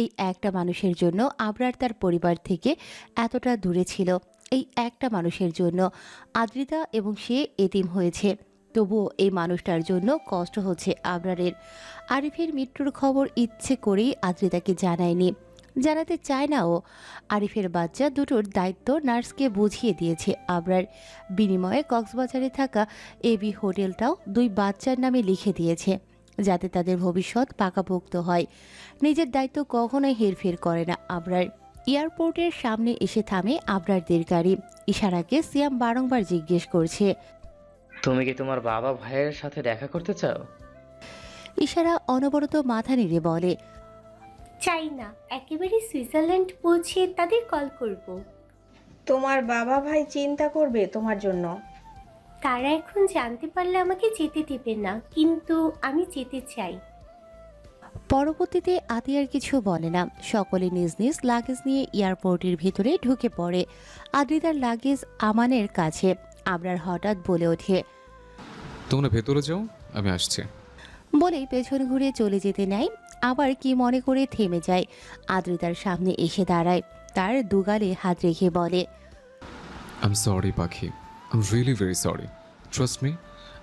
এই একটা মানুষের জন্য আবরার তার পরিবার থেকে এতটা দূরে ছিল। এই একটা মানুষের জন্য আদ্রিতা এবং সে এতিম হয়েছে। তবুও এই মানুষটার জন্য কষ্ট হচ্ছে আবরারের। আরিফের মৃত্যুর খবর ইচ্ছে করেই আদ্রিতাকে জানায়নি। জানাতে চায় না ও। আরিফের বাচ্চা দুটোর দায়িত্ব নার্সকে বুঝিয়ে দিয়েছে আবরার। বিনিময়ে কক্সবাজারে থাকা এবি হোটেলটাও দুই বাচ্চার নামে লিখে দিয়েছে। যাতে তাদের ভবিষ্যৎ পাকাপোক্ত হয়। নিজের দায়িত্ব কখনোই হেরফের করে না আবরার। এয়ারপোর্টের সামনে এসে থামে আবরারদের গাড়ি। ইশারাকে সিয়াম বারংবার জিজ্ঞেস করছে। তুমি কি তোমার বাবা ভাইয়ের সাথে দেখা করতে চাও? ইশারা অনবরত মাথা নেড়ে বলে চাই না একেবারে সুইজারল্যান্ড পৌঁছে তাদের কল করব। তোমার বাবা ভাই চিন্তা করবে তোমার জন্য। তারা এখন জানতে পারলে আমাকে যেতে দেবে না কিন্তু আমি যেতে চাই। পরবর্তীতে আতিয়ার কিছু বলে না। সকলে নিজ নিজ লাগেজ নিয়ে এয়ারপোর্টের ভিতরে ঢুকে পড়ে। আদ্রিতার লাগেজ আমানের কাছে। আবরার হঠাৎ বলে ওঠে তোমরা ভেতরে যাও আমি আসছি। বলেই পেছন ঘুরে চলে যেতে নেয়। আবার কি মনে করে থেমে যায়। আদ্রিতার সামনে এসে দাঁড়ায়। তার দুগালে হাত রেখে বলে আম সরি পাখি। I'm really very sorry trust me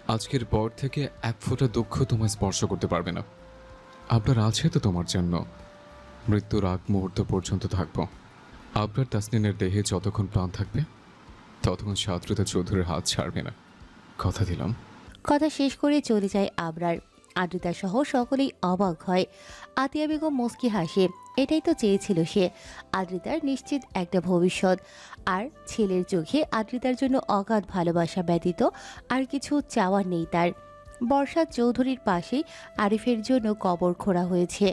আজকের পর থেকে এক ফোঁটা দুঃখ তোমায় স্পর্শ করতে পারবে না। আপনার আছে তো তোমার জন্য। মৃত্যুর আগ মুহূর্ত পর্যন্ত থাকব। আপনার তাসনিনের দেহে যতক্ষণ প্রাণ থাকবে, ততক্ষণ সাদ্রতা চৌধুরীর হাত ছাড়বে না। কথা দিলাম। কথা শেষ করে চলে যায় আবরার। আদ্রিতা সহ সকলেই অবাক হয়। আতিয়া বেগম মুস্কি হাসে, এটাই তো চেয়েছিল সে। আদ্রিতার নিশ্চিত একটা ভবিষ্যৎ। আর ছেলের চোখে আদ্রিতার জন্য অগাধ ভালোবাসা ব্যতীত আর কিছু চাওয়ার নেই তার। বর্ষা চৌধুরীর পাশেই আরিফের জন্য কবর খোঁড়া হয়েছে।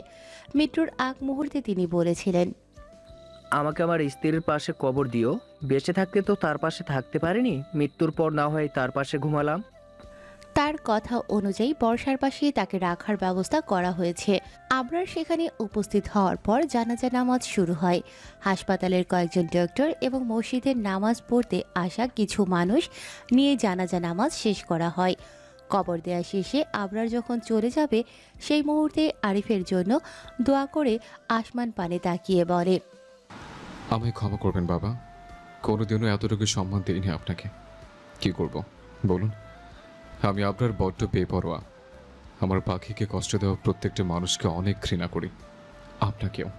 মৃত্যুর আগ মুহূর্তে তিনি বলেছিলেন, আমাকে আমার স্ত্রীর পাশে কবর দিও। বেঁচে থাকতে তো তার পাশে থাকতে পারিনি। মৃত্যুর পর না হয় তার পাশে ঘুমালাম। তার কথা অনুযায়ী বর্ষার পাশে তাকে রাখার ব্যবস্থা করা হয়েছে। আবরার সেখানে উপস্থিত হওয়ার পর জানাজা নামাজ শুরু হয়। হাসপাতালের কয়েকজন ডক্টর এবং মসজিদের নামাজ পড়তে আসা কিছু মানুষ নিয়ে জানাজা নামাজ শেষ করা হয়। কবর দেয়া শেষে আবরার যখন চলে যাবে, সেই মুহূর্তে আরিফের জন্য দোয়া করে আসমান পানে তাকিয়ে বলে, আমায় ক্ষমা করবেন বাবা। কোনোদিনও এতটুকু সম্মান দিইনি আপনাকে। কি করব? বলুন। আমি আপনার বড্ড বেপরোয়া। আমার পাখিকে কষ্ট দেওয়া প্রত্যেকটা মানুষকে অনেক ঘৃণা করি। আপনাকেও।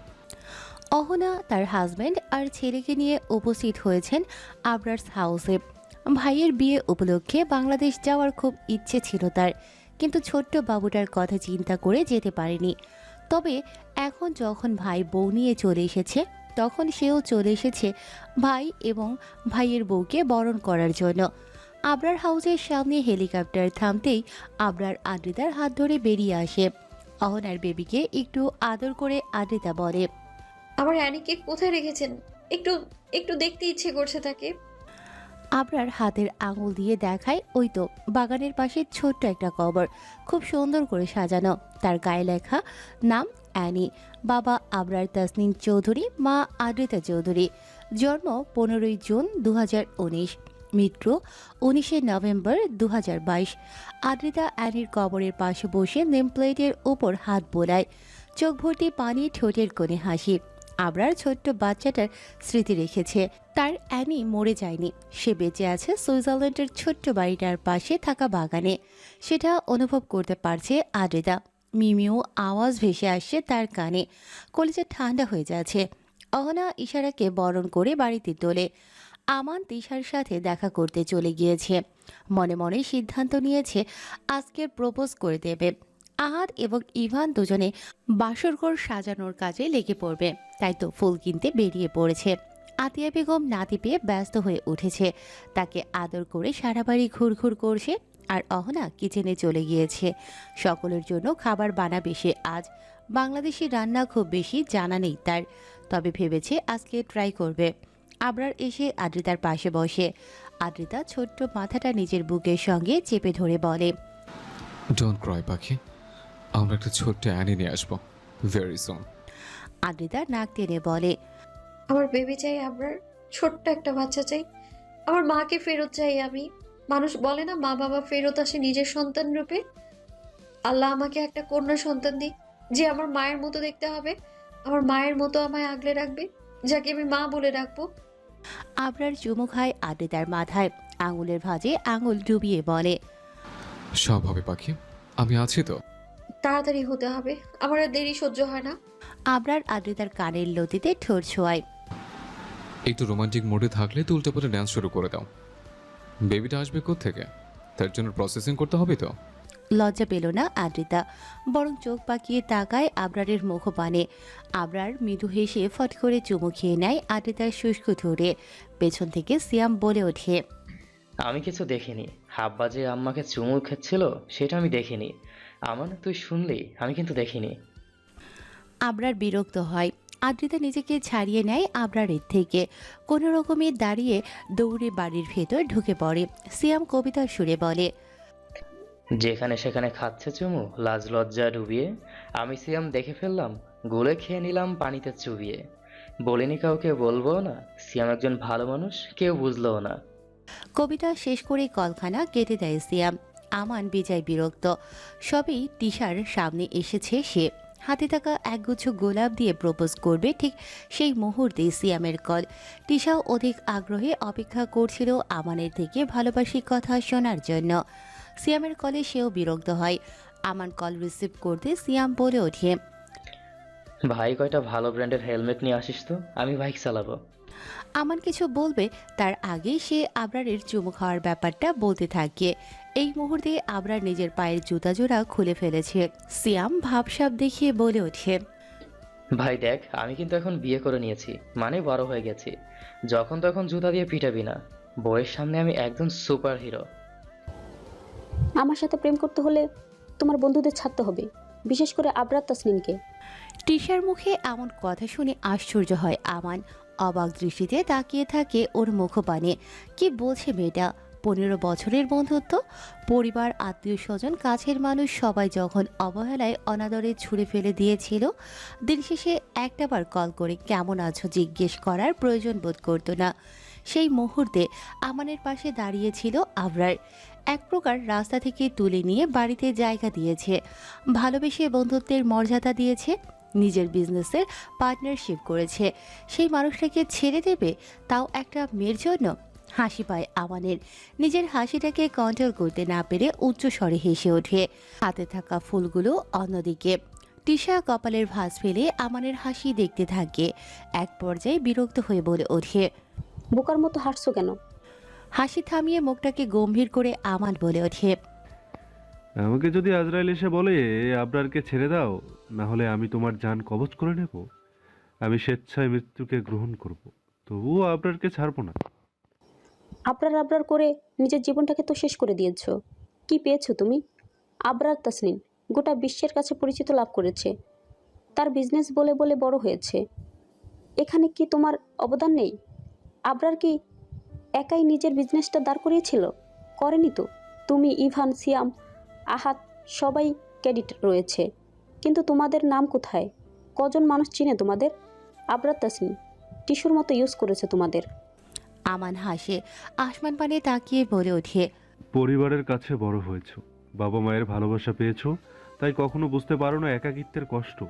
অহনা তার হাজব্যান্ড আর ছেলেকে নিয়ে উপস্থিত হয়েছেন আবরার্স হাউসে ভাইয়ের বিয়ে উপলক্ষে বাংলাদেশ যাওয়ার খুব ইচ্ছে ছিল তার, কিন্তু ছোট্ট বাবুটার কথা চিন্তা করে যেতে পারেনি। তবে এখন যখন ভাই বউ নিয়ে চলে এসেছে, তখন সেও চলে এসেছে ভাই এবং ভাইয়ের বউকে বরণ করার জন্য। আবরার হাউসের সামনে হেলিকপ্টার থামতেই আবরার আদ্রিতার হাত ধরে বেরিয়ে আসে। অহনার বেবিকে একটু আদর করে আদ্রিতা বলে আমার অ্যানিকে কোথায় রেখেছেন? একটু একটু দেখতে ইচ্ছে করছে তাকে। আবরার হাতের আঙুল দিয়ে দেখায় ওই তো বাগানের পাশে ছোট্ট একটা কবর খুব সুন্দর করে সাজানো। তার গায়ে লেখা নাম অ্যানি। বাবা আবরার তাসনিন চৌধুরী মা আদ্রিতা চৌধুরী। জন্ম পনেরোই জুন দু হাজার উনিশ। মৃত্যু উনিশে নভেম্বর দু হাজার বাইশ। আদ্রিতা অ্যানির কবরের পাশে বসে নেমপ্লেটের ওপর হাত বোলায়। চোখ ভর্তি পানি, ঠোঁটের কোণে হাসি। আবরার ছোট্ট বাচ্চাটার স্মৃতি রেখেছে। তার অ্যানি মরে যায়নি। সে বেঁচে আছে সুইজারল্যান্ডের ছোট্ট বাড়িটার পাশে থাকা বাগানে। সেটা অনুভব করতে পারছে আদ্রিতা। মিমিও আওয়াজ ভেসে আসছে তার কানে। কলেজে ঠান্ডা হয়ে যাচ্ছে। অহনা ইশারাকে বরণ করে বাড়িতে তোলে। আমান তিশার সাথে দেখা করতে চলে গিয়েছে। মনে মনে সিদ্ধান্ত নিয়েছে আজকের প্রপোজ করে দেবে। আহাদ এবং ইভান দুজনে বাসরঘর সাজানোর কাজে লেগে পড়বে, তাই তো ফুল কিনতে বেরিয়ে পড়েছে। আতিয়া বেগম নাতি পেয়ে ব্যস্ত হয়ে উঠেছে। তাকে আদর করে সারা বাড়ি ঘুরঘুর করছে আর অহনা কিচেনে চলে গিয়েছে। সকলের জন্য খাবার বানাবে সে আজ। বাংলাদেশি রান্না খুব বেশি জানা নেই তার, তবে ভেবেছে আজকে ট্রাই করবে। আবরার এসে আদ্রিতার পাশে বসে। আদ্রিতা ছোট্ট মাথাটা নিজের বুকের সঙ্গে চেপে ধরে বলে ডোন্ট ক্রয় পাখি। আমরা একটা ছোট্ট অ্যানি নিয়ে আসব। ভেরি সুন আদ্রিতা নাক টেনে বলে আমার বেবি চাই আপনার ছোট্ট একটা বাচ্চা চাই। আমার মাকে ফেরত চাই আমি। মানুষ বলে না মা বাবা ফেরত আসে নিজের সন্তান রূপে। আল্লাহ আমাকে একটা কন্যা সন্তান দিক যে আমার মায়ের মতো দেখতে হবে। আমার মায়ের মতো আমায় আগলে রাখবে যাকে আমি মা বলে রাখব আবরার চুমু খায় আদ্রিতার মাথায়। আঙুলের ভাঁজে আঙুল ডুবিয়ে বলে সব হবে পাখি আমি আছি তো। তাড়াতাড়ি হতে হবে আমার আর দেরি সহ্য হয় না। আবরার আদ্রিতার কানের লতিতে ঠোঁট ছোঁয়ায়। একটু রোমান্টিক মোডে থাকলে তো উল্টে পরে ড্যান্স শুরু করে দাও। বেবিটা আসবে থেকে তার জন্য প্রসেসিং করতে হবে তো? লজ্জা পেল না আদ্রিতা। বরং চোখ পাকিয়ে তাকায় আবরারের মুখপানে। আবরার মৃদু হেসে ফট করে চুমু খেয়ে নেয় আদ্রিতার শুষ্ক ধরে পেছন থেকে সিয়াম বলে ওঠে আমি কিছু দেখিনি। হাব্বা যে আম্মাকে চুমু খেচ্ছিল সেটা আমি দেখিনি। আমার তুই শুনলি আমি কিন্তু দেখিনি। আবরার বিরক্ত হয়। আদ্রিতা নিজেকে ছাড়িয়ে নেয় আবরারের থেকে। কোনো রকমে দাঁড়িয়ে দৌড়ে বাড়ির ভেতর ঢুকে পড়ে। সিয়াম কবিতার সুরে বলে যেখানে সেখানে খাচ্ছে চুমু, লাজ লজ্জা ডুবিয়ে। আমি সিয়াম দেখে ফেললাম, গুলে খেয়ে নিলাম পানিতে চুবিয়ে। বলিনি কাউকে বলব না। সিয়াম একজন ভালো মানুষ, কেউ বুঝলোও না। কবিতা শেষ করে কলখানা কেটে দেয় সিয়াম। আমান বিজয় বিরক্ত। সবই টিশার সামনে এসেছে সে। হাতে থাকা একগুচ্ছ গোলাপ দিয়ে প্রপোজ করবে ঠিক সেই মুহূর্তে সিয়ামের কল। টিশাও অধিক আগ্রহে অপেক্ষা করছিল আমানের থেকে ভালোবাসি কথা শোনার জন্য। সিয়ামের কলে সেও বিরক্ত হয়। আমান কল রিসিভ করতে সিয়াম বলে ওঠে। ভাই কয়টা ভালো ব্র্যান্ডের হেলমেট নিয়ে আসিস তো? আমি বাইক চালাবো। আমান কিছু বলবে তার আগেই সে আবরারের চুমু খাওয়ার ব্যাপারটা বলতে থাকে। এই মুহূর্তে আবরার নিজের পায়ের জুতা জোড়া খুলে ফেলেছে। সিয়াম ভাবসাব দেখিয়ে বলে ওঠে। ভাই দেখ আমি কিন্তু এখন বিয়ে করে নিয়েছি মানে বড় হয়ে গেছি। যখন তখন জুতা দিয়ে পিটাবি না। বইয়ের সামনে আমি একজন সুপার হিরো আমার সাথে প্রেম করতে হলে তোমার বন্ধুদের ছাড়তে হবে, বিশেষ করে আবরার তাসনিনকে টিশার মুখে এমন কথা শুনে আশ্চর্য হয় আমান। অবাক দৃষ্টিতে তাকিয়ে থাকে ওর মুখপানে। কি বলছে মেয়েটা? পনেরো বছরের বন্ধুত্ব? পরিবার, আত্মীয় স্বজন, কাছের মানুষ সবাই যখন অবহেলায় অনাদরে ছুঁড়ে ফেলে দিয়েছিল, দিন শেষে একটাবার কল করে কেমন আছো জিজ্ঞেস করার প্রয়োজন বোধ করতো না। সেই মুহূর্তে আমানের পাশে দাঁড়িয়েছিল আবরার। এক প্রকার রাস্তা থেকে তুলে নিয়ে বাড়িতে জায়গা দিয়েছে। ভালোবেসে বন্ধুত্বের মর্যাদা দিয়েছে, নিজের বিজনেসের পার্টনারশিপ করেছে। সেই মানুষটাকে ছেড়ে দেবে, তাও একটা মেয়ের জন্য? হাসি পায় আমানের নিজের হাসিটাকে কন্ট্রোল করতে না পেরে উচ্চ স্বরে হেসে ওঠে। হাতে থাকা ফুলগুলো অন্যদিকে। টিশা কপালের ভাঁজ ফেলে আমানের হাসি দেখতে থাকে। এক পর্যায়ে বিরক্ত হয়ে বলে ওঠে, বোকার মতো হাঁটছো কেন? হাসি থামিয়ে মুখটাকে গম্ভীর করে আমান বলে ওঠে। আমাকে যদি আজরাইল এসে বলে আবরারকে ছেড়ে দাও না হলে আমি তোমার জান কবজ করে নেব। আমি স্বেচ্ছায় মৃত্যুকে গ্রহণ করব। তবুও আবরারকে ছাড়বো না। আবরার আবরার করে নিজের জীবনটাকে তো শেষ করে দিয়েছ। কি পেয়েছ তুমি? আবরার তাসনিন গোটা বিশ্বের কাছে পরিচিত লাভ করেছে। তার বিজনেস বলে বলে বড় হয়েছে। এখানে কি তোমার অবদান নেই? আবরার কি একাই নিজের বিজনেসটা দাঁড় করিয়েছিল? করেনি তো। তুমি ইভান সিয়াম আহাত সবাই ক্রেডিট রয়েছে। কিন্তু তোমাদের নাম কোথায়? কজন মানুষ চিনে তোমাদের? আবরার তাসনিন টিস্যুর মতো ইউজ করেছে তোমাদের। আমান হাসে আসমান পানে তাকিয়ে বলে ওঠে পরিবারের কাছে বড় হয়েছো। বাবা মায়ের ভালোবাসা পেয়েছ তাই কখনো বুঝতে পারো না একাকিত্বের কষ্ট।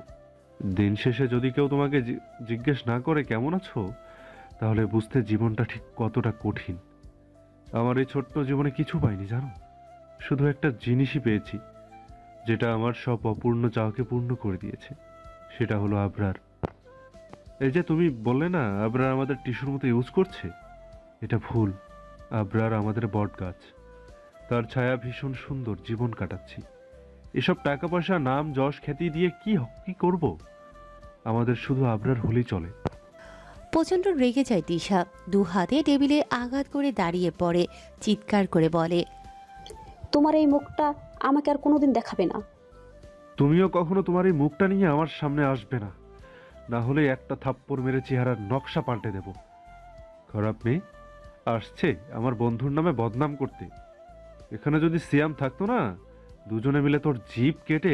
দিন শেষে যদি কেউ তোমাকে জি- জিজ্ঞেস না করে কেমন আছো তাহলে বুঝতে জীবনটা ঠিক কতটা কঠিন। আমার এই ছোট্ট জীবনে কিছু পাইনি, জানো? শুধু একটা জিনিসই পেয়েছি, যেটা আমার সব অপূর্ণ চাওয়াকে পূর্ণ করে দিয়েছে। সেটা হলো আবরার। এই যে তুমি বললে না, আবরার আমাদের টিস্যুর মতো ইউজ করছে? এটা ভুল। আবরার আমাদের বট গাছ। তার ছায়া ভীষণ সুন্দর, জীবন কাটাচ্ছি। এসব টাকা পয়সা নাম, যশ, খ্যাতি দিয়ে কি কি করব? আমাদের শুধু আবরার হলেই চলে। প্রচণ্ড রেগে যায় তিশা। দু হাতে টেবিলে আঘাত করে দাঁড়িয়ে পড়ে চিৎকার করে বলে তোমার এই মুখটা আমাকে আর কোনোদিন দেখাবে না। তুমিও কখনো তোমার এই মুখটা নিয়ে আমার সামনে আসবে না। না হলে একটা থাপ্পড় মেরে চেহারার নকশা পাল্টে দেব। খারাপ মেয়ে আসছে আমার বন্ধুর নামে বদনাম করতে। এখানে যদি সিয়াম থাকতো না দুজনে মিলে তোর জিপ কেটে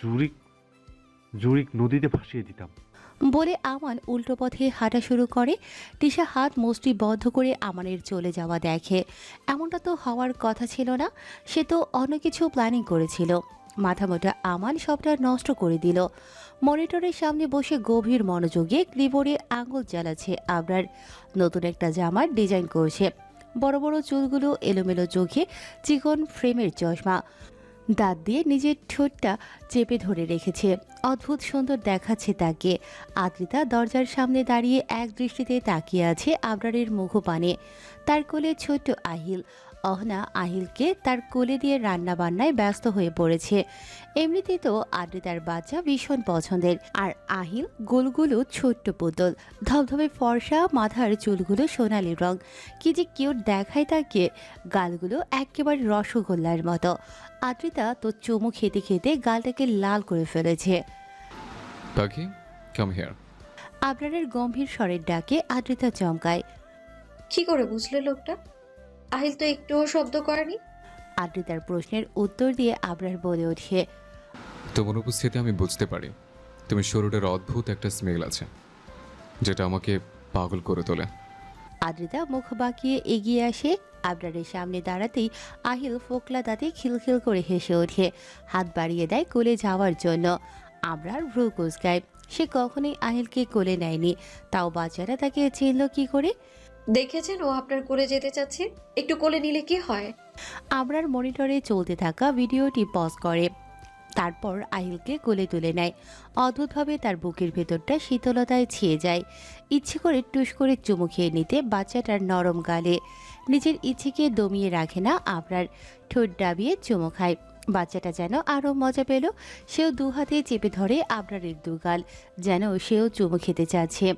জুরিক জুরিক নদীতে ভাসিয়ে দিতাম। বলে আমান উল্টো পথে হাঁটা শুরু করে। তিশা হাত মুষ্টি বদ্ধ করে আমানের চলে যাওয়া দেখে। এমনটা তো হওয়ার কথা ছিল না, সে তো অন্য কিছু প্ল্যানিং করেছিল। মাথা মোটা আমান সবটা নষ্ট করে দিল। মনিটরের সামনে বসে গভীর মনোযোগে ক্লিবোর্ডে আঙুল চালাচ্ছে আবরার। নতুন একটা জামার ডিজাইন করছে। বড় বড় চুলগুলো এলোমেলো চোখে, চিকন ফ্রেমের চশমা। দাঁত দিয়ে নিজের ঠোঁটটা চেপে ধরে রেখেছে। অদ্ভুত সুন্দর দেখাচ্ছে তাকে। আদ্রিতা দরজার সামনে দাঁড়িয়ে এক দৃষ্টিতে তাকিয়ে আছে আবরারের মুখপানে। তার কোলে ছোট্ট আহিল। অহনা আহিলকে তার কোলে দিয়ে রান্না বান্নায় ব্যস্ত হয়ে পড়েছে। এমনিতে তো আদ্রিতার বাচ্চা ভীষণ পছন্দের। আর আহিল গোলগুলো ছোট্ট পুতুল। ধবধবে ফর্সা মাথার চুলগুলো সোনালি রং। কি যে কিউট দেখায় তাকে। গালগুলো একেবারে রসগোল্লার মতো। আদ্রিতা তো চুমু খেতে খেতে গালটাকে লাল করে ফেলেছে। পাখি কাম হেয়ার আবরারের গম্ভীর স্বরের ডাকে আদ্রিতা চমকায়। কি করে বুঝলে লোকটা? আহিল তো একটুও শব্দ করেনি। আদ্রিতার প্রশ্নের উত্তর দিয়ে আবরার বলে ওঠে তোমার উপস্থিতি আমি বুঝতে পারি। তুমি শরীরের অদ্ভুত একটা স্মেল আছে যেটা আমাকে পাগল করে তোলে। আদ্রিতা মুখ বাঁকিয়ে এগিয়ে আসে আবরারের সামনে দাঁড়াতেই আহিল ফোকলা দাঁতে খিলখিল করে হেসে ওঠে হাত বাড়িয়ে দেয় কোলে যাওয়ার জন্য। আবরার ভ্রু কুচকায় সে কখনোই আহিলকে কোলে নেয়নি তাও বাচ্চারা তাকে চিনল কি করে? দেখেছেন ও আপনার কোলে যেতে চাচ্ছে? একটু কোলে নিলে কি হয়? আবরার মনিটরে চলতে থাকা ভিডিওটি পজ করে। তারপর আহিলকে কোলে তুলে নেয়। অদ্ভুতভাবে তার বুকের ভেতরটা শীতলতায় ছিয়ে যায়। ইচ্ছে করে টুস করে চুমু খেয়ে নিতে বাচ্চাটার নরম গালে। নিজের ইচ্ছেকে দমিয়ে রাখে না আবরার ঠোঁট ডাবিয়ে চুমু খায়। বাচ্চাটা যেন আরও মজা পেল, সেও দু হাতে চেপে ধরে আবরারের দুগাল। যেন সেও চুমু খেতে চাচ্ছে।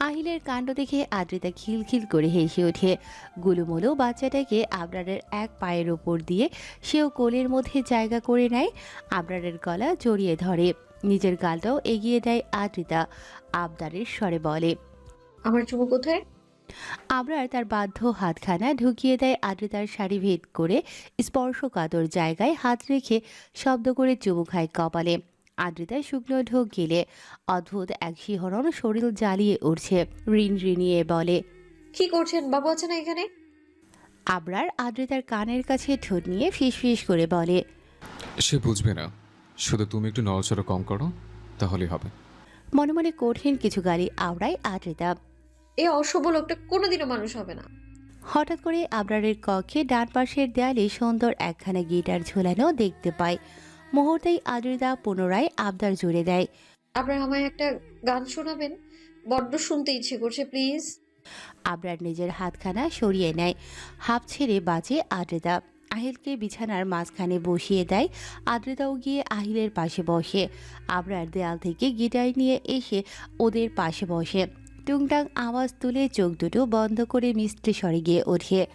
আহিলের কাণ্ড দেখে আদ্রিতা খিলখিল করে হেসে ওঠে। গুলুমুলু বাচ্চাটাকে আবরারের এক পায়ের ওপর দিয়ে সেও কোলের মধ্যে জায়গা করে নেয় আবরারের গলা জড়িয়ে ধরে। নিজের গালটাও এগিয়ে দেয় আদ্রিতা। আবদারের স্বরে বলে আমার চুমু কোথায়? আবরার তার বাধ্য হাতখানা ঢুকিয়ে দেয় আদ্রিতার শাড়ি ভেদ করে স্পর্শকাতর জায়গায় হাত রেখে শব্দ করে চুমু খায় কপালে। আদ্রিতায় শুকনো ঢোক গেলে অদ্ভুত এক শিহরণ শরীর জ্বালিয়ে উঠছে। ঋণ ঋণিয়ে বলে কি করছেন বাবু আছে না এখানে? আবরার আদ্রিতার কানের কাছে ঠোঁট নিয়ে ফিস ফিস করে বলে সে বুঝবে না। শুধু তুমি একটু নড়াচড়া কম করো তাহলেই হবে। মনে মনে কঠিন কিছু গালি আওড়ায় আদ্রিতা এই অশুভ লোকটা কোনোদিনও মানুষ হবে না। হঠাৎ করে আবরারের কক্ষে ডান পাশের দেয়ালে সুন্দর একখানা গিটার ঝোলানো দেখতে পায়। মুহূর্তেই আদ্রিতা পুনরায় আবদার জুড়ে দেয়। আপনার আমায় একটা গান শোনাবেন? বড্ড শুনতে ইচ্ছে করছে প্লিজ। আবরার নিজের হাতখানা সরিয়ে নেয়। হাফ ছেড়ে বাজে আদ্রিতা। আহিলকে বিছানার মাঝখানে বসিয়ে দেয়। আদ্রিতাও গিয়ে আহিলের পাশে বসে। আবরার দেয়াল থেকে গিটার নিয়ে এসে ওদের পাশে বসে। টুংটাং আওয়াজ তুলে চোখ দুটো বন্ধ করে মিষ্টি স্বরে গিয়ে ওঠে।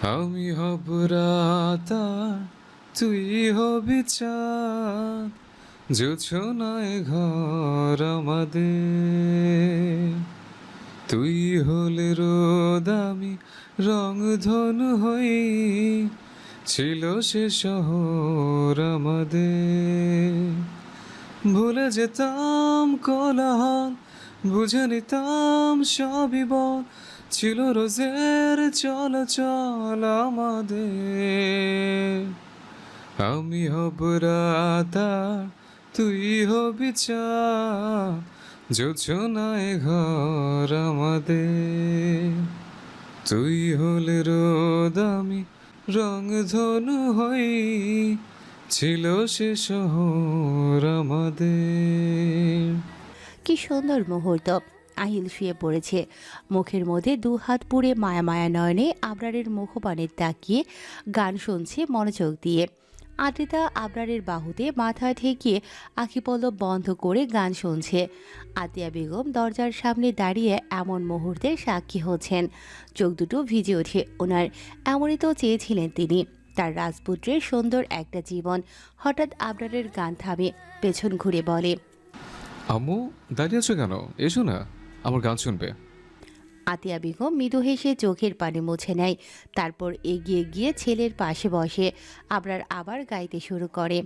আমি হব রাতা তুই হবি চাঁদ জোছনায় ঘর আমাদের। তুই হলে রোদ, আমি রং ধনু হই, ছিল সে শহর আমাদের। ভুলে যেতাম কোলাহল, বুঝে নিতাম সবই বল, ছিল রোজের চল চলাচল আমাদের। আমি হব রাতা তুই হবি চাঁদ যোজনায় ঘর আমাদের। তুই হলে রোদ, আমি রং ধনু হই। ছিল সে শহর আমাদের। কি সুন্দর মুহূর্ত। আহিল শুয়ে পড়েছে। মুখের মধ্যে দু হাত পুড়ে মায়া মায়া নয়নে আবরারের মুখপানে তাকিয়ে গান শুনছে মনোযোগ দিয়ে। আদ্রিতা আবরারের বাহুতে মাথা ঠেকিয়ে আখিপল্লব বন্ধ করে গান শুনছে। আতিয়া বেগম দরজার সামনে দাঁড়িয়ে এমন মুহূর্তের সাক্ষী হচ্ছেন। চোখ দুটো ভিজে ওঠে ওনার, এমনই তো চেয়েছিলেন তিনি। তার রাজপুত্রের সুন্দর একটা জীবন হঠাৎ আবরারের গান থামে, পেছন ঘুরে বলে, আম্মু, দাঁড়িয়ে আছো কেন? এসো না, আমার গান শুনবে। আতিয়া বেগম মৃদু হেসে চোখের পানি মুছে নেয়। তারপর এগিয়ে গিয়ে ছেলের পাশে বসে আবরার আবার গাইতে শুরু করে।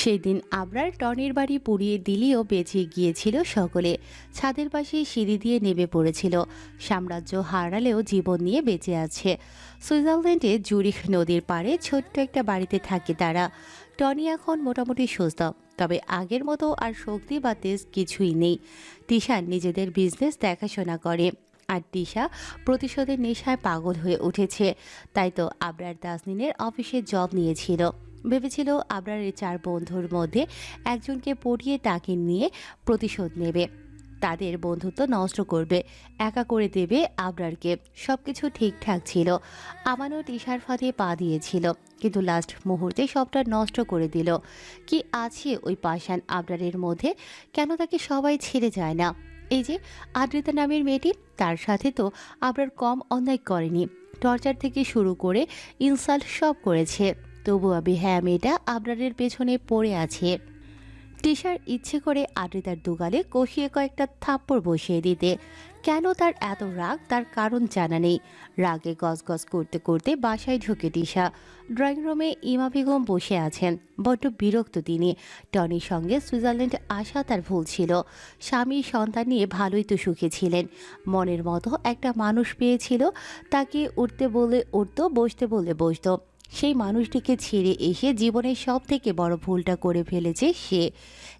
সেই দিন আবরার টনির বাড়ি পুড়িয়ে দিলেও বেঁচে গিয়েছিল সকলে। ছাদের পাশে সিঁড়ি দিয়ে নেমে পড়েছিল। সাম্রাজ্য হারালেও জীবন নিয়ে বেঁচে আছে। সুইজারল্যান্ডে জুরিখ নদীর পাড়ে ছোট্ট একটা বাড়িতে থাকে তারা। টনি এখন মোটামুটি সুস্থ, তবে আগের মতো আর শক্তি বা তেজ কিছুই নেই। তিশার নিজেদের বিজনেস দেখাশোনা করে। আর তিশা প্রতিশোধের নেশায় পাগল হয়ে উঠেছে। তাই তো আবরার তাসনিনের অফিসে জব নিয়েছিল। ভেবেছিল আবরারের চার বন্ধুর মধ্যে একজনকে পড়িয়ে তাকে নিয়ে প্রতিশোধ নেবে। তাদের বন্ধুত্ব নষ্ট করবে। একা করে দেবে আবরারকে। সব কিছু ঠিকঠাক ছিল। আমানও টিশার ফাঁদে পা দিয়েছিল। কিন্তু লাস্ট মুহূর্তে সবটা নষ্ট করে দিল। কি আছে ওই পাষাণ আবরারের মধ্যে? কেন তাকে সবাই ছেড়ে যায় না? এই যে আদ্রিতা নামের মেয়েটি, তার সাথে তো আবরার কম অন্যায় করেনি। টর্চার থেকে শুরু করে ইনসাল্ট সব করেছে। তবু আমি হ্যাঁ মেয়েটা আবরারের পেছনে পড়ে আছে। টিশার ইচ্ছে করে আদ্রিতার দুগালে কষিয়ে কয়েকটা থাপ্পড় বসিয়ে দিতে। কেন তার এত রাগ? তার কারণ জানা নেই। রাগে গজগজ করতে করতে বাসায় ঢুকে দিশা। ড্রয়িং রুমে ইমা বেগম বসে আছেন। বড্ড বিরক্ত তিনি। টনির সঙ্গে সুইজারল্যান্ড আসা তার ভুল ছিল। স্বামী সন্তান নিয়ে ভালোই তো সুখে ছিলেন। মনের মতো একটা মানুষ পেয়েছিল। তাকে উঠতে বলে উঠতো, বসতে বলে বসতো। সেই মানুষটিকে ছেড়ে এসে জীবনের সব থেকে বড় ভুলটা করে ফেলেছে সে।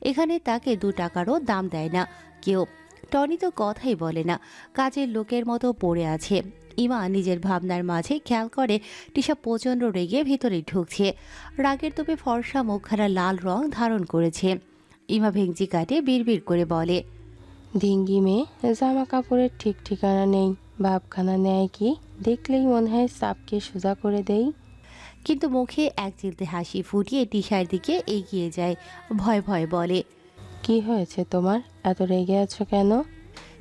এখানে তাকে দু টাকারও দাম দেয় না। কেউ টনি তো কথাই বলে না। কাজের লোকের মতো পড়ে আছে। ইমা নিজের ভাবনার মাঝে খেয়াল করে টিশা প্রচণ্ড রেগে ভিতরে ঢুকছে। রাগের তোপে ফর্সা মুখখানা লাল রং ধারণ করেছে। ইমা ভেঙচি কাটে বিড়বিড় করে বলে ডিঙ্গি মেয়ে জামা কাপড়ের ঠিক ঠিকানা নেই। ভাবখানা নেয় কি? দেখলেই মনে হয় সাপকে সোজা করে দেই। কিন্তু মুখে এক চিলতে হাসি ফুটিয়ে টিশার দিকে এগিয়ে যায়। ভয় ভয় বলে কি হয়েছে তোমার? এত রেগে আছো কেন?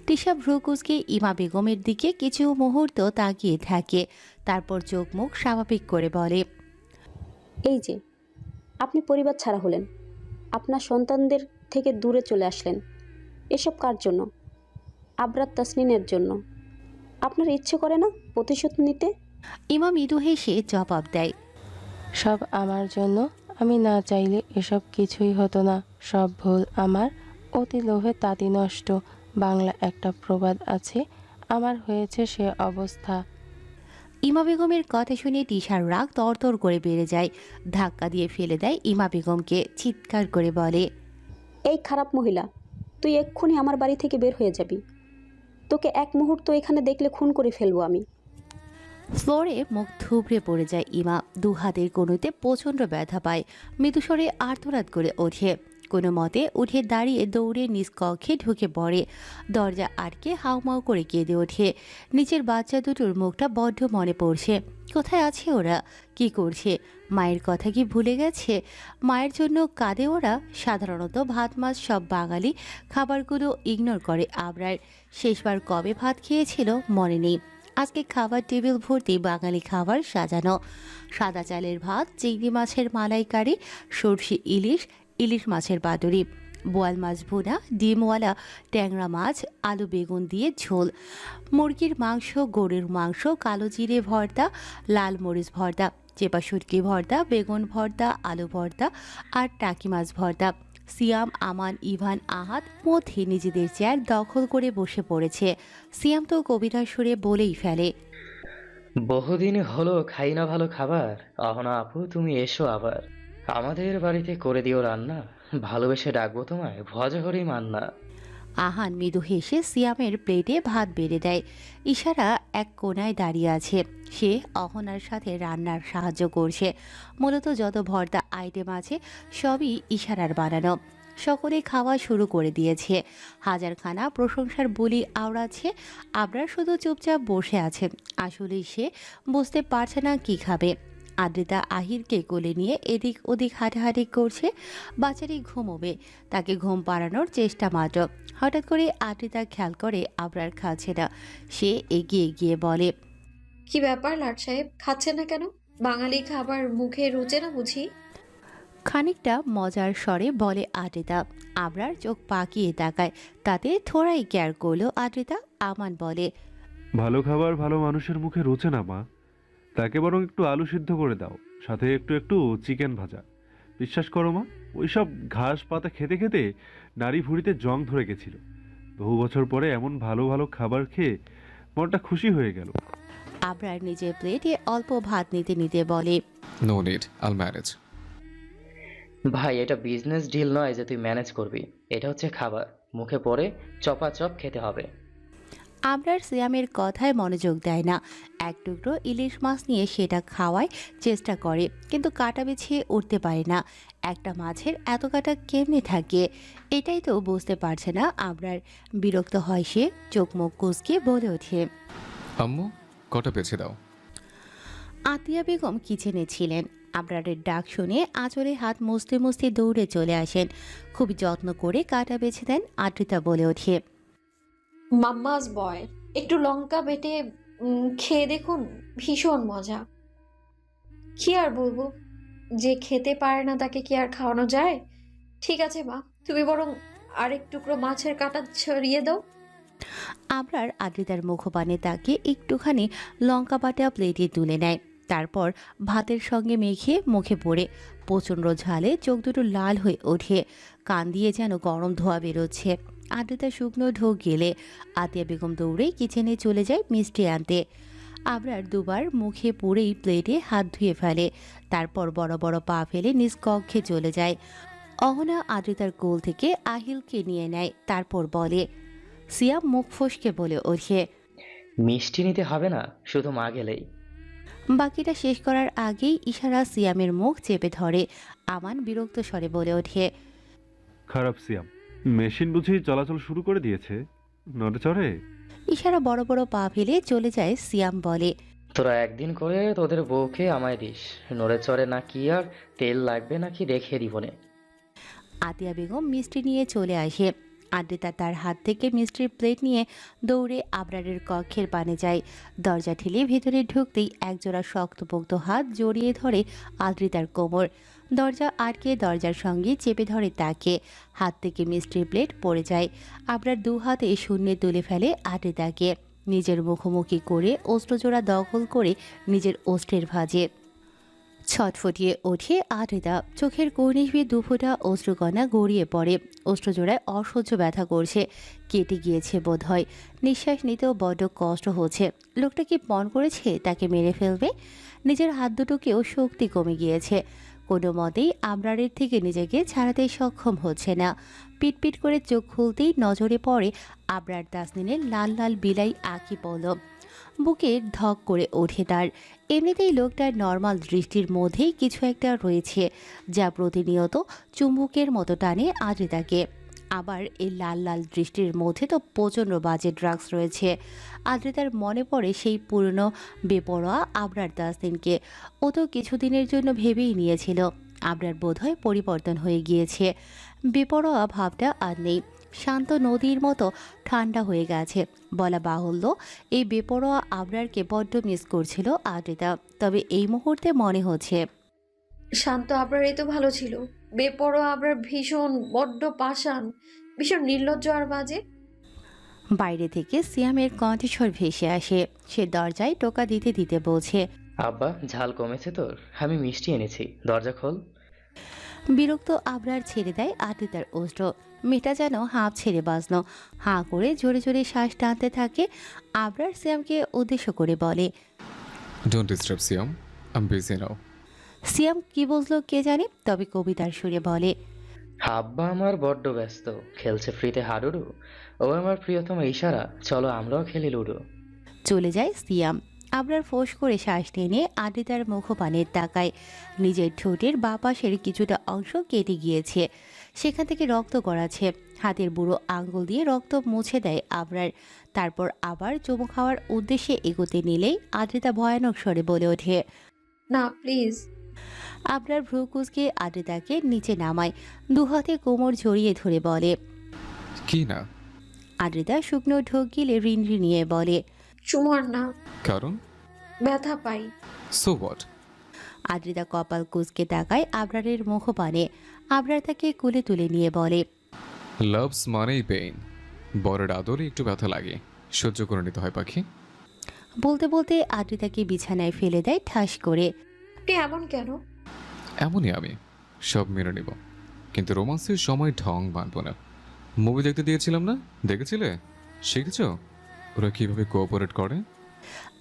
টিশা ভ্রুকুসকে ইমা বেগমের দিকে কিছু মুহূর্ত তাকিয়ে থাকে। তারপর চোখ মুখ স্বাভাবিক করে বলে এই যে আপনি পরিবার ছাড়া হলেন। আপনার সন্তানদের থেকে দূরে চলে আসলেন। এসব কার জন্য? আবরাত তাসনিনের জন্য। আপনার ইচ্ছে করে না প্রতিশোধ নিতে? ইমা মৃদু হেসে জবাব দেয় সব আমার জন্য? আমি না চাইলে এসব কিছুই হতো না। সব ভুল আমার। অতি লোভে তাঁতি নষ্ট। বাংলা একটা প্রবাদ আছে আমার হয়েছে সে অবস্থা। ইমা বেগমের কথা শুনে টিশার রাগ তরতর করে বেড়ে যায়। ধাক্কা দিয়ে ফেলে দেয় ইমা বেগমকে চিৎকার করে বলে এই খারাপ মহিলা তুই এক্ষুনি আমার বাড়ি থেকে বের হয়ে যাবি। তোকে এক মুহূর্ত এখানে দেখলে খুন করে ফেলব আমি। ফ্লোরে মুখ থুবড়ে পড়ে যায় ইমা। দু হাতের কোনোতে প্রচণ্ড ব্যথা পায়। মৃদুস্বরে আর্তনাদ করে ওঠে। কোনো মতে উঠে দাঁড়িয়ে দৌড়ে নিজ কক্ষে ঢুকে পড়ে। দরজা আটকে হাউমাউ করে কেঁদে ওঠে। নিচের বাচ্চা দুটোর মুখটা বড্ড মনে পড়ছে। কোথায় আছে ওরা? কি করছে? মায়ের কথা কি ভুলে গেছে? মায়ের জন্য কাঁদে ওরা? সাধারণত ভাত, মাছ সব বাঙালি খাবারগুলো ইগনোর করে, আবরার। শেষবার কবে ভাত খেয়েছিল মনে নেই। আজকে খাবার টেবিল ভর্তি বাঙালি খাবার সাজানো। সাদা চালের ভাত, চিংড়ি মাছের মালাইকারি, সর্ষে ইলিশ ইলিশ মাছের পাতুরি, বোয়াল মাছ ভুনা, ডিমওয়ালা, ট্যাংরা মাছ, আলু বেগুন দিয়ে ঝোল। মুরগির মাংস, গরুর মাংস, কালো জিরে ভর্তা, লাল মরিচ ভর্তা, চেপা শুটকি ভর্তা, বেগুন ভর্তা, আলু ভর্তা আর টাকি মাছ ভর্তা। সিয়াম, আমান, ইভান আহাত মধ্যে নিজেদের চেয়ার দখল করে বসে পড়েছে। সিয়াম তো কবিতার সুরে বলেই ফেলে, বহুদিন হলো খাই না ভালো খাবার। অহনা আপু, তুমি এসো আবার। আমাদের বাড়িতে করে দিও রান্না। ভালোবেসে ডাকবো তোমায় ভজা করেই মান্না। আহান মৃদু হেসে সিয়ামের প্লেটে ভাত বেড়ে দেয়। ইশারা এক কোনায় দাঁড়িয়ে আছে। সে অহনার সাথে রান্নার সাহায্য করছে। মূলত যত ভর্তা আইটেম আছে, সবই ইশারার বানানো। সকলে খাওয়া শুরু করে দিয়েছে। হাজারখানা প্রশংসার বলি আওড়াচ্ছে। আবরার শুধু চুপচাপ বসে আছে। আসলে সে বুঝতে পারছে না কি খাবে। আদ্রিতা আহিরকে কোলে নিয়ে এদিক ওদিক হাঁটাহাঁটি করছে। বাচ্চাটি ঘুমোবে। তাকে ঘুম পাড়ানোর চেষ্টা মাত্র। হঠাৎ করে আদ্রিতা খেয়াল করে আবরার খাচ্ছে না। সে এগিয়ে গিয়ে বলে কি ব্যাপার লাট সাহেব? খাচ্ছে না কেন? বাঙালি খাবার মুখে রুচে না বুঝি? খানিকটা মজার স্বরে বলে আদ্রিতা। আবরার চোখ পাকিয়ে তাকায়। তাতে থোড়াই কেয়ার করল আদ্রিতা। আমান বলে ভালো খাবার ভালো মানুষের মুখে রোচে না মা। তাকে বরং একটু আলু সিদ্ধ করে দাও সাথে একটু একটু চিকেন ভাজা। বিশ্বাস করো মা ওইসব ঘাস পাতা খেতে খেতে নারী ভুঁড়িতে জং ধরে গেছিল। বহু বছর পরে এমন ভালো ভালো খাবার খেয়ে মনটা খুশি হয়ে গেল। আবরার নিজের প্লেটে অল্প ভাত নিতে নিতে বলে নো নিড আল ম্যারেজ ভাই এটা বিজনেস ডিল নয় যে তুই ম্যানেজ করবি। এটা হচ্ছে খাবার। মুখে পড়ে চপাচপ খেতে হবে। আবরার সিয়ামের কথায় মনোযোগ দেয় না। এক টুকরো ইলিশ মাছ নিয়ে সেটা খাওয়ায় চেষ্টা করে কিন্তু কাটা বিছিয়ে উঠতে পারে না। একটা মাছের এত কাটা কেমনে থাকে? এটাই তো বুঝতে পারছে না আবরার বিরক্ত হয় সে চোখ মুখ কুচকে বলে ওঠে। আম্মু কটা বেছে দাও? আতিয়া বেগম কিচেনে ছিলেন। আবরারের ডাক শুনে আঁচলে হাত মুছতে মুছতে দৌড়ে চলে আসেন। খুব যত্ন করে কাটা বেছে দেন আদ্রিতা বলে ওঠে। মাম্মাস বয়, একটু লঙ্কা বেটে খেয়ে দেখুন, ভীষণ মজা। কি আর বলব, যে খেতে পারে না তাকে কি আর খাওয়ানো যায়? ঠিক আছে মা, তুমি বরং আরেক টুকরো মাছের কাটা ছড়িয়ে দাও। আবরার আদ্রিতার মুখপানে তাকে একটুখানি লঙ্কা বাটা প্লেটে তুলে নেয়। তারপর ভাতের সঙ্গে মেখে মুখে পড়ে। প্রচণ্ড ঝালে চোখ দুটো লাল হয়ে ওঠে। কান দিয়ে যেন গরম ধোয়া বেরোচ্ছে। আদ্রিতা শুকনো ঢোক গেলে আতিয়া বেগম দৌড়ে কিচেনে চলে যায় মিষ্টি আনতে। আবরার দুবার মুখে পড়েই প্লেটে হাত ধুয়ে ফেলে তারপর বড় বড় পা ফেলে নিজ কক্ষে চলে যায়। অহনা আদ্রিতার কোল থেকে আহিলকে নিয়ে নেয় তারপর বলে সিয়াম মুখ ফসকে বলে ওঠে। মিষ্টি নিতে হবে না শুধু মা গেলেই। বাকিটা শেষ করার আগেই ইশারা সিয়ামের মুখ চেপে ধরে আমান বিরক্ত স্বরে বলে ওঠে খারাপ সিয়াম মেশিন বুঝি চলাচল শুরু করে দিয়েছে। নড়ে চড়ে? ইশারা বড় বড় পা ফেলে চলে যায় সিয়াম বলে। তোরা একদিন করে তোদের বউকে আমায় দিস। নড়ে চড়ে না কি আর তেল লাগবে নাকি রেখে দিবনে আতিয়া বেগম মিষ্টি নিয়ে চলে আসে। আদ্রিতা তার হাত থেকে মিষ্টির প্লেট নিয়ে দৌড়ে আবরারের কক্ষের পানে যায়। দরজা ঠেলে ভেতরে ঢুকতেই একজোড়া শক্তপোক্ত হাত জড়িয়ে ধরে আদ্রিতার কোমর। দরজা আটকে দরজার সঙ্গে চেপে ধরে তাকে। হাত থেকে মিষ্টির প্লেট পড়ে যায়। আবরার দু হাতে শূন্যে তুলে ফেলে আদ্রিতাকে নিজের মুখোমুখি করে অস্ত্রজোড়া দখল করে নিজের অস্ত্রের ভাজে। ছটফটিয়ে ওঠে আটেদা চোখের কর্নিশ দুফোটা অশ্রুকণা গড়িয়ে পড়ে। অস্ত্রজোড়ায় অসহ্য ব্যথা করছে। কেটে গিয়েছে বোধ হয় নিঃশ্বাস নিতেও বড্ড কষ্ট হচ্ছে। লোকটা কি পণ করেছে তাকে মেরে ফেলবে? নিজের হাত দুটোকেও শক্তি কমে গিয়েছে। কোনো মতেই আমরারের থেকে নিজেকে ছাড়াতে সক্ষম হচ্ছে না। পিটপিট করে চোখ খুলতেই নজরে পড়ে আবরার তাসনিনের লাল লাল বিলাই আঁকি পলম। বুকে ধক করে ওঠে তার। এমনিতেই লোকটার নর্মাল দৃষ্টির মধ্যেই কিছু একটা রয়েছে, যা প্রতিনিয়ত চুম্বুকের মতো টানে আদ্রিতাকে আবার এই লাল লাল দৃষ্টির মধ্যে তো প্রচণ্ড বাজে ড্রাগস রয়েছে। আদ্রিতার মনে পড়ে সেই পুরনো, বেপরোয়া আবরার দাসদিনকে। ও তো কিছুদিনের জন্য ভেবেই নিয়েছিল, আবরার বোধহয় পরিবর্তন হয়ে গিয়েছে। বেপরোয়া ভাবটা আর নেই, শান্ত নদীর মতো ঠান্ডা হয়ে গেছে। বলা বাহুল্য, এই বেপরোয়া আবরারকে বড্ড মিস করছিল আদ্রিতা, তবে এই মুহূর্তে মনে হচ্ছে। শান্ত আবরার এই তো ভালো ছিল। বেপরোয়া আবরার ভীষণ বড্ড পাষাণ ভীষণ নির্লজ্জ আর বাজে। বাইরে থেকে সিয়ামের কণ্ঠস্বর ভেসে আসে। সে দরজায় টোকা দিতে দিতে বলছে আব্বা ঝাল কমেছে তোর? আমি মিষ্টি এনেছি। দরজা খোল। বিরক্ত আবরার ছেড়ে দেয় আদ্রিতার অস্ত্র। মেয়েটা যেন হাঁপ ছেড়ে বাজল। হাঁ করে জোরে জোরে শ্বাস টানতে থাকে। আবরার সিয়ামকে উদ্দেশ্য করে বলে don't disturb Siyam I'm busy now Siyam কি বলল কে জানে তবে কবিতার সুরে বলে আব্বা আমার বড্ড ব্যস্ত খেলছে ফ্রিতে হাডুডু। ও আমার প্রিয়তম ইশারা চলো আমরাও খেলি লুডো। চলে যায় সিয়াম। আবরার ফোঁস করে শ্বাস টেনে আদ্রিতার মুখপানের তাকায় নিজের ঠোঁটের বা পাশের কিছুটা অংশ কেটে গিয়েছে। সেখান থেকে রক্ত গড়াচ্ছে। হাতের বুড়ো আঙ্গুল দিয়ে রক্ত মুছে দেয় আবরার। তারপর আবার চুমু খাওয়ার উদ্দেশ্যে এগোতে নিলেই আদ্রিতা ভয়ানক স্বরে বলে ওঠে না প্লিজ। আবরার ভ্রু কুচকে আদ্রিতাকে নিচে নামায় দুহাতে কোমর জড়িয়ে ধরে বলে। কি না? আদ্রিতা শুকনো ঢোক গিলে ঋণ নিয়ে বলে। চুমার না। কারণ? ব্যথা পাই। সো হোয়াট আদ্রিতা কপাল কুচকে তাকায় আবরারের মুখপানে। আবরার তাকে কুলে তুলে নিয়ে বলে। লাভস মানেই পেইন বরের আদরে একটু ব্যথা লাগে। সহ্য করে নিতে হয় পাখি। বলতে বলতে আদ্রিতাকে বিছানায় ফেলে দেয় ঠাস করে। আপনি এমন কেন? এমনই আমি সব মেনে নিব। কিন্তু রোমান্সের সময় ঢং মানব না। মুভি দেখতে দিয়েছিলাম না? দেখেছিলে? শিখেছ? ওরা কীভাবে কোঅপারেট করে?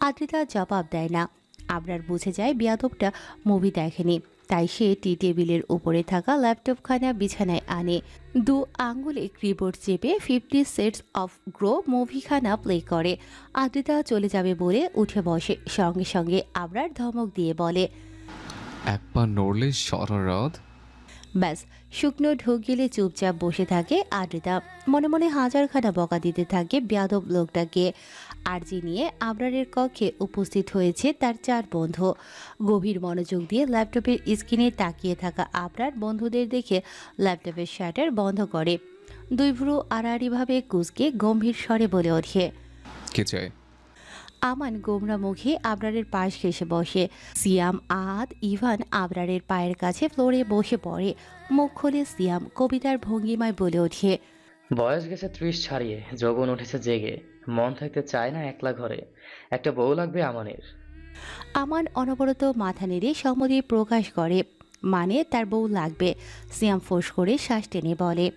আদ্রিতা জবাব দেয় না। আবরার বুঝে যায় বিয়াদবটা মুভি দেখেনি। তাই সে টি টেবিলের উপরে থাকা ল্যাপটপখানা বিছানায় আনে। দু আঙ্গুলে কিবোর্ড চেপে ফিফটি সেটস অফ গ্রো মুভিখানা প্লে করে। আদ্রিতা চলে যাবে বলে উঠে বসে। সঙ্গে সঙ্গে আবরার ধমক দিয়ে বলে এক পা নড়লে সারা রাত ব্যাস শুকনো ঢোক গেলে চুপচাপ বসে থাকে আদ্রিতা। মনে মনে হাজারখানা বকা দিতে থাকে বেয়াদব লোকটাকে। আরজি নিয়ে আবরারের কক্ষে উপস্থিত হয়েছে তার চার বন্ধু। গভীর মনোযোগ দিয়ে ল্যাপটপের স্ক্রিনে তাকিয়ে থাকা আবরার বন্ধুদের দেখে ল্যাপটপের শাটার বন্ধ করে। দুই ভ্রু আড়াআড়িভাবে কুচকে গম্ভীর স্বরে বলে ওঠে কে চায়? আমান গোমরা মুখে আবরারের পাশ ঘেসে বসে। সিয়াম আদ ইভান আবরারের পায়ের কাছে ফ্লোরে বসে পড়ে। মুখ খুলে সিয়াম কবিতার ভঙ্গিমায় বলে ওঠে। বয়স গেছে ত্রিশ ছাড়িয়ে যৌবন উঠেছে জেগে। মন থাকতে চায় না একলা ঘরে। একটা বউ লাগবে আমানের। আমান অনবরত মাথা নেড়ে সম্মতি প্রকাশ করে মানে তার বউ লাগবে। সিয়াম ফোঁস করে শ্বাস টেনে বলে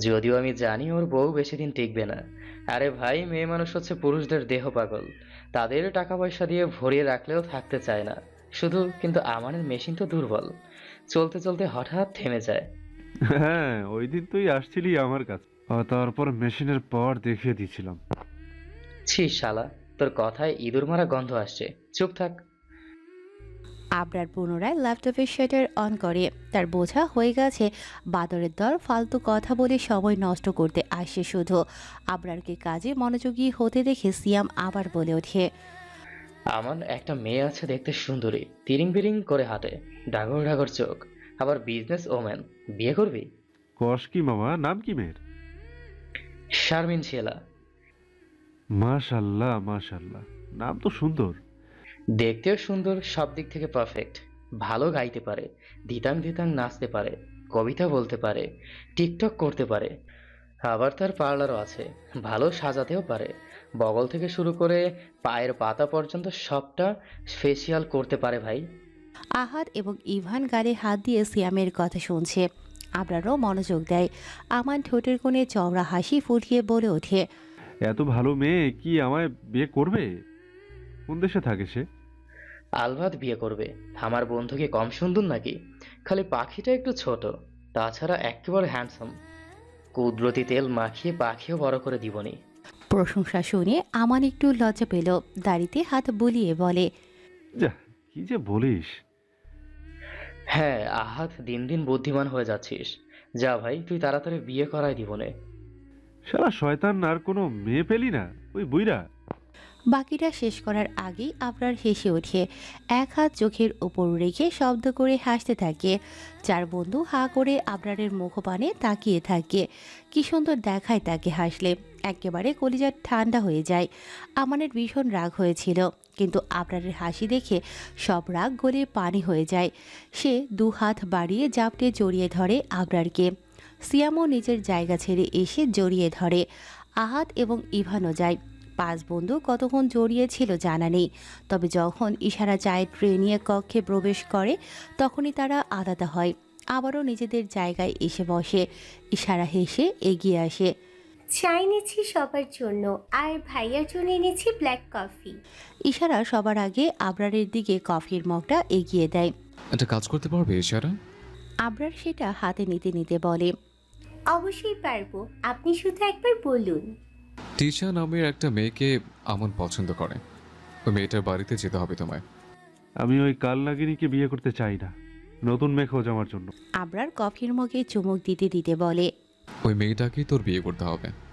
যদিও আমি জানি ওর বউ বেশি দিন টিকবে না। আরে ভাই মেয়ে মানুষ হচ্ছে পুরুষদের দেহ পাগল। তাদের টাকা পয়সা দিয়ে ভরিয়ে রাখলেও থাকতে চায় না। শুধু কিন্তু আমানের মেশিন তো দুর্বল। চলতে চলতে হঠাৎ থেমে যায়। হ্যাঁ ওই দিন তুই আসছিলি আমার কাছে। আর তারপর মেশিনের পর দেখিয়ে দিয়েছিলাম। ছি শালা তোর কথায় ইঁদুর মারা গন্ধ আসছে। চুপ থাক। আবরার পুনরায় ল্যাপটপের শাটার অন করে। তার বোঝা হয়ে গেছে বাদরের দল ফালতু কথা বলে সময় নষ্ট করতে আসে শুধু। আবরারকে কাজে মনোযোগী হতে দেখে সিয়াম আবার বলে ওঠে আমার একটা মেয়ে আছে দেখতে সুন্দরী তিরিং বিরিং করে হাঁটে ডাগর ডাগর চোখ। আবার বিজনেস ওম্যান বিয়ে করবি? কস কি মামা নাম কি মেয়ের? শারমিন শেলা। মাশাল্লাহ মাশাল্লাহ নাম তো সুন্দর। দেখতেও সুন্দর সব দিক থেকে পারফেক্ট ভালো গাইতে পারে ধিতাং ধিতাং নাচতে পারে কবিতা বলতে পারে টিকটক করতে পারে। আবার তার পার্লারও আছে ভালো সাজাতেও পারে। বগল থেকে শুরু করে পায়ের পাতা পর্যন্ত সবটা ফেসিয়াল করতে পারে ভাই। আহাদ এবং ইভান গালে হাত দিয়ে সিয়ামের কথা শুনছে। আবরারও মনোযোগ দেয়। আমান ঠোঁটের কোণে চওড়া হাসি ফুটিয়ে বলে ওঠে। এত ভালো মেয়ে কি আমায় বিয়ে করবে? কোন দেশে থাকে সে? আলবাদ বিয়ে করবে। আমার বন্ধুকে কম সুন্দর নাকি? খালি পাখিটা একটু ছোট তাছাড়া একেবারে হ্যান্ডসাম কুদরতি তেল মাখিয়ে পাখিও বড় করে দিবনি। প্রশংসা শুনে আমার একটু লজ্জা পেল দাড়িতে হাত বুলিয়ে বলে যা কি যে বলিস। হ্যাঁ আহাত দিন দিন বুদ্ধিমান হয়ে যাচ্ছিস। যা ভাই তুই তাড়াতাড়ি বিয়ে করাই দিবনে। সারা শয়তান আর কোনো মেয়ে পেলি না? ওই বুইরা বাকিটা শেষ করার আগেই আবরার হেসে ওঠে। এক হাত চোখের ওপর রেখে শব্দ করে হাসতে থাকে। চার বন্ধু হা করে আবরারের মুখপানে তাকিয়ে থাকে। কি সুন্দর দেখায় তাকে হাসলে। একেবারে কলিজার ঠান্ডা হয়ে যায়। আমানের ভীষণ রাগ হয়েছিল। কিন্তু আবরারের হাসি দেখে সব রাগ গলে পানি হয়ে যায়। সে দু হাত বাড়িয়ে জাপটে জড়িয়ে ধরে আবরারকে। সিয়ামও নিজের জায়গা ছেড়ে এসে জড়িয়ে ধরে। আহাত এবং ইভানও যায়। পাঁচ বন্ধু কতক্ষণ জড়িয়েছিল জানা নেই। তবে যখন ইশারা চায় ট্রেনিয়ে কক্ষে প্রবেশ করে তখনই তারা আলাদা হয়। আবারও নিজেদের জায়গায় এসে বসে। ইশারা হেসে এগিয়ে আসে। চা এনেছি সবার জন্য। আর ভাইয়ার জন্য এনেছি ব্ল্যাক কফি। ইশারা সবার আগে আবরারের দিকে কফির মগটা এগিয়ে দেয়। একটা কাজ করতে পারবে ইশারা? আবরার সেটা হাতে নিতে নিতে বলে। অবশ্যই পারব। আপনি শুধু একবার বলুন। টিশা নামের একটা মেয়েকে আমন পছন্দ করে। ওই মেয়েটার বাড়িতে যেতে হবে তোমায়। আমি ওই কাল নাগিনীকে বিয়ে করতে চাই না। নতুন মেয়ে খোঁজ আমার জন্য। আবরার কফির মগে চুমুক দিতে দিতে বলে ওই মেয়েটাকেই তোর বিয়ে করতে হবে।